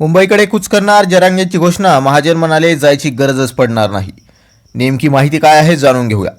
मुंबईकडे कूच करणार जरांगेची घोषणा महाजन म्हणाले जायची गरजच पडणार नाही. नेमकी माहिती काय आहे जाणून घेऊया.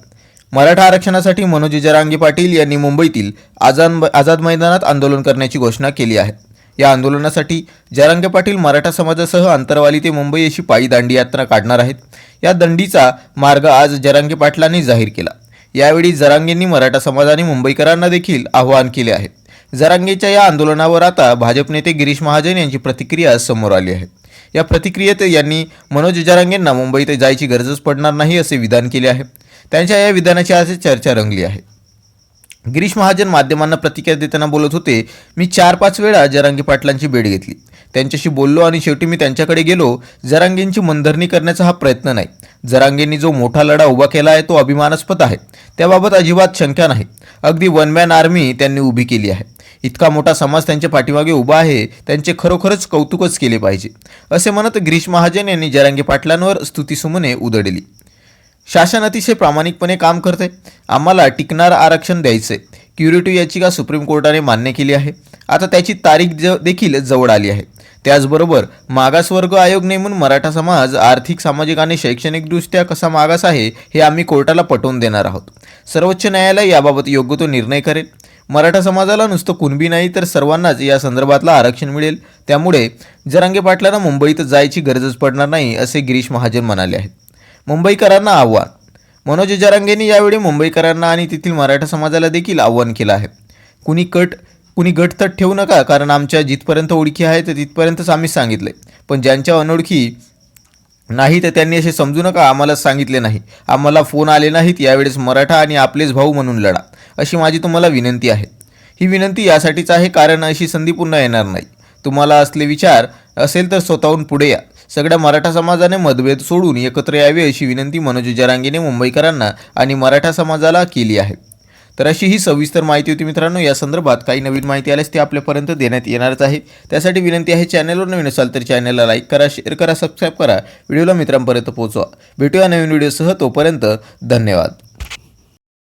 मराठा आरक्षणासाठी मनोज जरांगे पाटील यांनी मुंबईतील आझाद आझाद मैदानात आंदोलन करण्याची घोषणा केली आहे. या आंदोलनासाठी जरांगे पाटील मराठा समाजासह अंतरवाली ते मुंबई अशी पायी दांडी यात्रा काढणार आहेत. या दंडीचा मार्ग आज जरांगे पाटलांनी जाहीर केला. यावेळी जरांगेंनी मराठा समाजाने मुंबईकरांना देखील आवाहन केले आहे. जरांगेच्या या आंदोलनावर आता भाजप नेते गिरीश महाजन यांची प्रतिक्रिया समोर आली आहे. या प्रतिक्रियेत यांनी मनोज जरांगेंना मुंबईत जायची गरजच पडणार नाही असे विधान केले आहे. त्यांच्या या विधानाची आज चर्चा रंगली आहे. गिरीश महाजन माध्यमांना प्रतिक्रिया देताना बोलत होते मी चार पाच वेळा जरांगी पाटलांची भेट घेतली. त्यांच्याशी बोललो आणि शेवटी मी त्यांच्याकडे गेलो. जरांगेंची मनधरणी करण्याचा हा प्रयत्न नाही. जरांगेंनी जो मोठा लढा उभा केला आहे तो अभिमानास्पद आहे. त्याबाबत अजिबात शंका नाही. अगदी वन मॅन आर्मी त्यांनी उभी केली आहे. इतका मोठा समाज त्यांच्या पाठीमागे उभा आहे त्यांचे खरोखरच कौतुकच केले पाहिजे. असे म्हणत गिरीश महाजन यांनी जरांगे पाटलांवर स्तुतीसुमने उधळली. शासन अतिशय प्रामाणिकपणे काम करते. आम्हाला टिकणारं आरक्षण द्यायचे क्युरेटिव्ह याचिका सुप्रीम कोर्टाने मान्य केली आहे. आता त्याची तारीख ज देखील जवळ आली आहे. त्याचबरोबर मागासवर्ग आयोग नेमून मराठा समाज आर्थिक सामाजिक आणि शैक्षणिकदृष्ट्या कसा मागास आहे हे आम्ही कोर्टाला पटवून देणार आहोत. सर्वोच्च न्यायालय याबाबत योग्य तो निर्णय करेल. मराठा समाजाला नुसतं कुणबी नाही तर सर्वांनाच या संदर्भातला आरक्षण मिळेल. त्यामुळे जरांगे पाटलांना मुंबईत जायची गरजच पडणार नाही असे गिरीश महाजन म्हणाले आहेत. मुंबईकरांना आव्हान. मनोज जरांगेंनी यावेळी मुंबईकरांना आणि तेथील मराठा समाजाला देखील आव्हान केलं आहे. कुणी कट कुणी गटतट ठेवू नका कारण आमच्या जिथपर्यंत ओळखी आहेत तिथपर्यंतच आम्ही सांगितले पण ज्यांच्या अनोळखी नाही तर त्यांनी असे समजू नका आम्हाला सांगितले नाही. आम्हाला फोन आले नाहीत यावेळेस मराठा आणि आपलेच भाऊ म्हणून लढा. अशी माझी तुम्हाला विनंती आहे. ही विनंती यासाठीच आहे कारण अशी संधी पुन्हा येणार नाही. तुम्हाला असले विचार असेल तर स्वतःहून पुढे या. सगळ्या मराठा समाजाने मतभेद सोडून एकत्र यावे अशी विनंती मनोज जरांगेने मुंबईकरांना आणि मराठा समाजाला केली आहे. तर अशी ही सविस्तर माहिती होती मित्रांनो. या संदर्भात काही नवीन माहिती आल्यास ती आपल्यापर्यंत देण्यात येणारच आहे. त्यासाठी विनंती आहे चॅनलवर नवीन असाल तर चॅनलला लाईक करा शेअर करा सबस्क्राईब करा. व्हिडिओला मित्रांपर्यंत पोहोचवा. भेटूया नवीन व्हिडिओसह तोपर्यंत धन्यवाद.